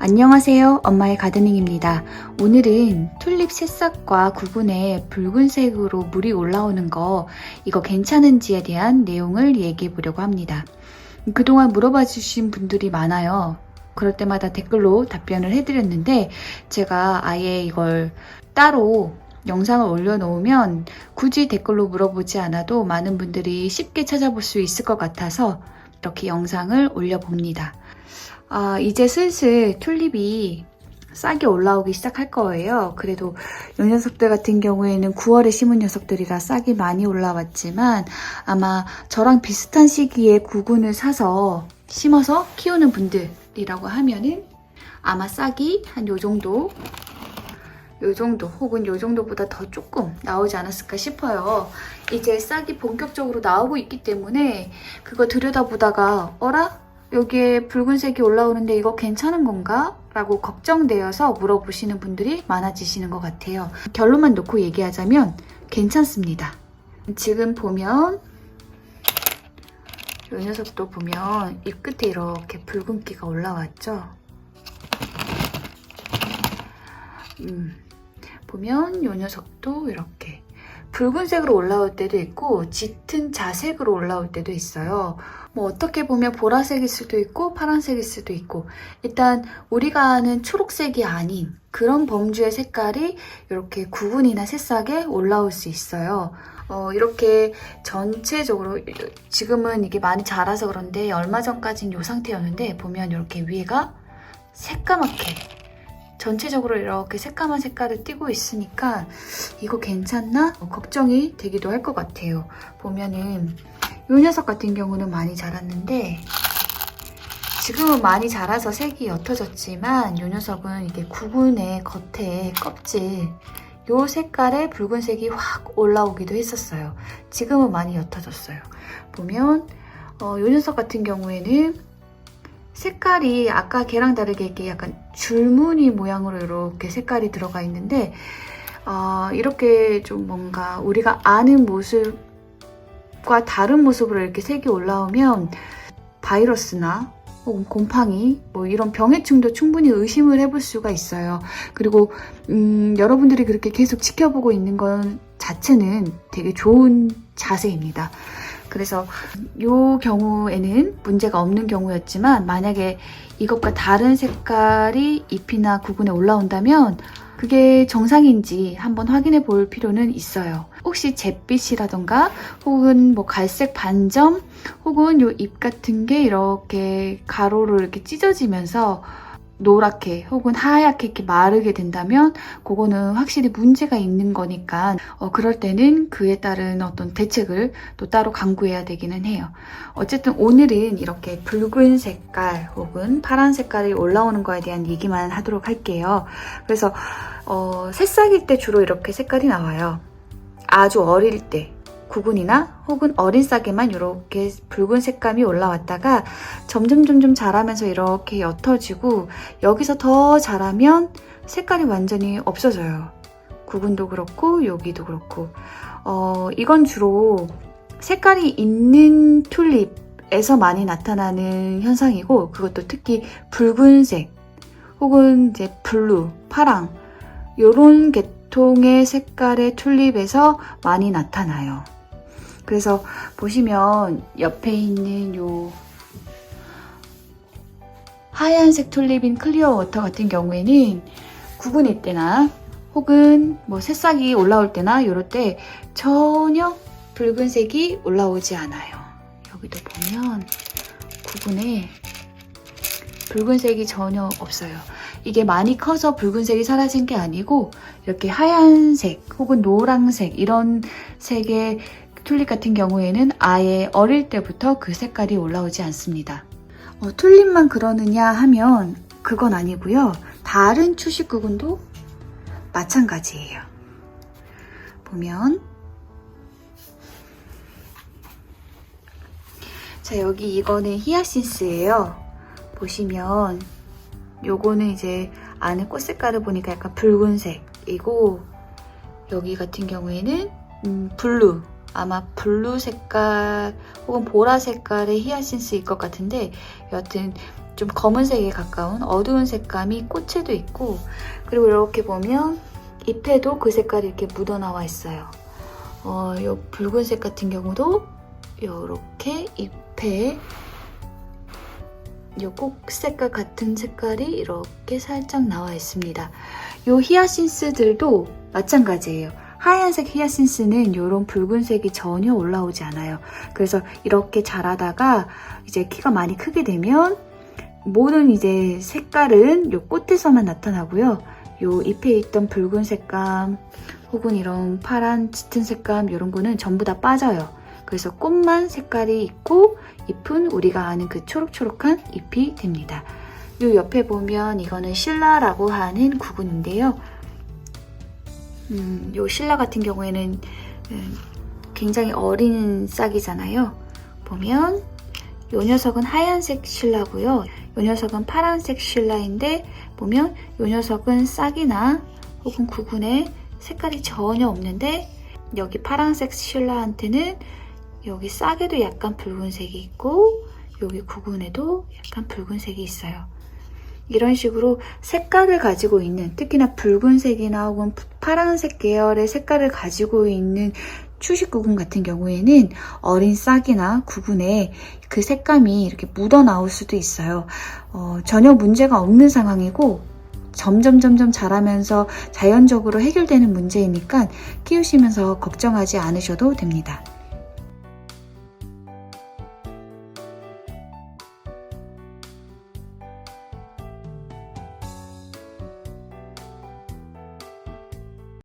안녕하세요. 엄마의 가드닝입니다. 오늘은 튤립 새싹과 구분해 붉은색으로 물이 올라오는 거 이거 괜찮은지에 대한 내용을 얘기해 보려고 합니다. 그동안 물어봐 주신 분들이 많아요. 그럴 때마다 댓글로 답변을 해드렸는데 제가 아예 이걸 따로 영상을 올려놓으면 굳이 댓글로 물어보지 않아도 많은 분들이 쉽게 찾아볼 수 있을 것 같아서 이렇게 영상을 올려봅니다. 아, 이제 슬슬 튤립이 싹이 올라오기 시작할 거예요. 그래도 요 녀석들 같은 경우에는 9월에 심은 녀석들이라 싹이 많이 올라왔지만 아마 저랑 비슷한 시기에 구근을 사서 심어서 키우는 분들이라고 하면은 아마 싹이 한 요 정도 요 정도 혹은 요 정도보다 더 조금 나오지 않았을까 싶어요. 이제 싹이 본격적으로 나오고 있기 때문에 그거 들여다보다가 어라? 여기에 붉은색이 올라오는데 이거 괜찮은 건가? 라고 걱정되어서 물어보시는 분들이 많아지시는 것 같아요. 결론만 놓고 얘기하자면 괜찮습니다. 지금 보면 이 녀석도 보면 이 끝에 이렇게 붉은기가 올라왔죠? 음, 보면 이 녀석도 이렇게 붉은색으로 올라올 때도 있고 짙은 자색으로 올라올 때도 있어요. 뭐 어떻게 보면 보라색일 수도 있고 파란색일 수도 있고 일단 우리가 아는 초록색이 아닌 그런 범주의 색깔이 이렇게 구분이나 새싹에 올라올 수 있어요. 어, 이렇게 전체적으로 지금은 이게 많이 자라서 그런데 얼마 전까지는 이 상태였는데 보면 이렇게 위에가 새까맣게 전체적으로 이렇게 새까만 색깔을 띠고 있으니까 이거 괜찮나? 어, 걱정이 되기도 할 것 같아요. 보면은 이 녀석 같은 경우는 많이 자랐는데 지금은 많이 자라서 색이 옅어졌지만 이 녀석은 이게 구분의 겉에 껍질 요 색깔의 붉은색이 확 올라오기도 했었어요. 지금은 많이 옅어졌어요. 보면 어, 요 녀석 같은 경우에는 색깔이 아까 걔랑 다르게 이렇게 약간 줄무늬 모양으로 이렇게 색깔이 들어가 있는데 어, 이렇게 좀 뭔가 우리가 아는 모습과 다른 모습으로 이렇게 색이 올라오면 바이러스나 혹은 곰팡이 뭐 이런 병해충도 충분히 의심을 해볼 수가 있어요. 그리고 음, 여러분들이 그렇게 계속 지켜보고 있는 건 자체는 되게 좋은 자세입니다. 그래서 이 경우에는 문제가 없는 경우였지만 만약에 이것과 다른 색깔이 잎이나 구근에 올라온다면 그게 정상인지 한번 확인해 볼 필요는 있어요. 혹시 잿빛이라던가 혹은 뭐 갈색 반점 혹은 요 잎 같은 게 이렇게 가로로 이렇게 찢어지면서 노랗게 혹은 하얗게 이렇게 마르게 된다면 그거는 확실히 문제가 있는 거니까 어, 그럴 때는 그에 따른 어떤 대책을 또 따로 강구해야 되기는 해요. 어쨌든 오늘은 이렇게 붉은 색깔 혹은 파란 색깔이 올라오는 거에 대한 얘기만 하도록 할게요. 그래서 어, 새싹일 때 주로 이렇게 색깔이 나와요. 아주 어릴 때 구근이나 혹은 어린 싹에만 이렇게 붉은 색감이 올라왔다가 점점 점점 자라면서 이렇게 옅어지고 여기서 더 자라면 색깔이 완전히 없어져요. 구근도 그렇고 여기도 그렇고 어, 이건 주로 색깔이 있는 튤립에서 많이 나타나는 현상이고 그것도 특히 붉은색 혹은 이제 블루, 파랑 요런 계통의 색깔의 튤립에서 많이 나타나요. 그래서 보시면 옆에 있는 요 하얀색 튤립인 클리어 워터 같은 경우에는 구분일 때나 혹은 뭐 새싹이 올라올 때나 이럴 때 전혀 붉은색이 올라오지 않아요. 여기도 보면 구분에 붉은색이 전혀 없어요. 이게 많이 커서 붉은색이 사라진 게 아니고 이렇게 하얀색 혹은 노란색 이런 색의 튤립 같은 경우에는 아예 어릴 때부터 그 색깔이 올라오지 않습니다. 어, 튤립만 그러느냐 하면 그건 아니고요. 다른 추식구근도 마찬가지예요. 보면 자 여기 이거는 히아신스예요. 보시면 요거는 이제 안에 꽃 색깔을 보니까 약간 붉은색이고 여기 같은 경우에는 음, 블루 아마 블루 색깔 혹은 보라 색깔의 히아신스일 것 같은데 여하튼 좀 검은색에 가까운 어두운 색감이 꽃에도 있고 그리고 이렇게 보면 잎에도 그 색깔이 이렇게 묻어나와 있어요. 어, 요 붉은색 같은 경우도 이렇게 잎에 요꼭 색깔 같은 색깔이 이렇게 살짝 나와 있습니다. 요 히아신스들도 마찬가지예요. 하얀색 히아신스는 이런 붉은색이 전혀 올라오지 않아요. 그래서 이렇게 자라다가 이제 키가 많이 크게 되면 모든 이제 색깔은 요 꽃에서만 나타나고요. 요 잎에 있던 붉은 색감 혹은 이런 파란 짙은 색감 이런 거는 전부 다 빠져요. 그래서 꽃만 색깔이 있고 잎은 우리가 아는 그 초록초록한 잎이 됩니다. 요 옆에 보면 이거는 신라라고 하는 구근인데요. 음, 요 신라 같은 경우에는 음, 굉장히 어린 싹이잖아요. 보면 요 녀석은 하얀색 신라고요. 요 녀석은 파란색 신라인데 보면 요 녀석은 싹이나 혹은 구근에 색깔이 전혀 없는데 여기 파란색 신라한테는 여기 싹에도 약간 붉은색이 있고 여기 구근에도 약간 붉은색이 있어요. 이런 식으로 색깔을 가지고 있는 특히나 붉은색이나 혹은 파란색 계열의 색깔을 가지고 있는 추식 구근 같은 경우에는 어린 싹이나 구근에 그 색감이 이렇게 묻어 나올 수도 있어요. 어, 전혀 문제가 없는 상황이고 점점 점점 자라면서 자연적으로 해결되는 문제이니까 키우시면서 걱정하지 않으셔도 됩니다.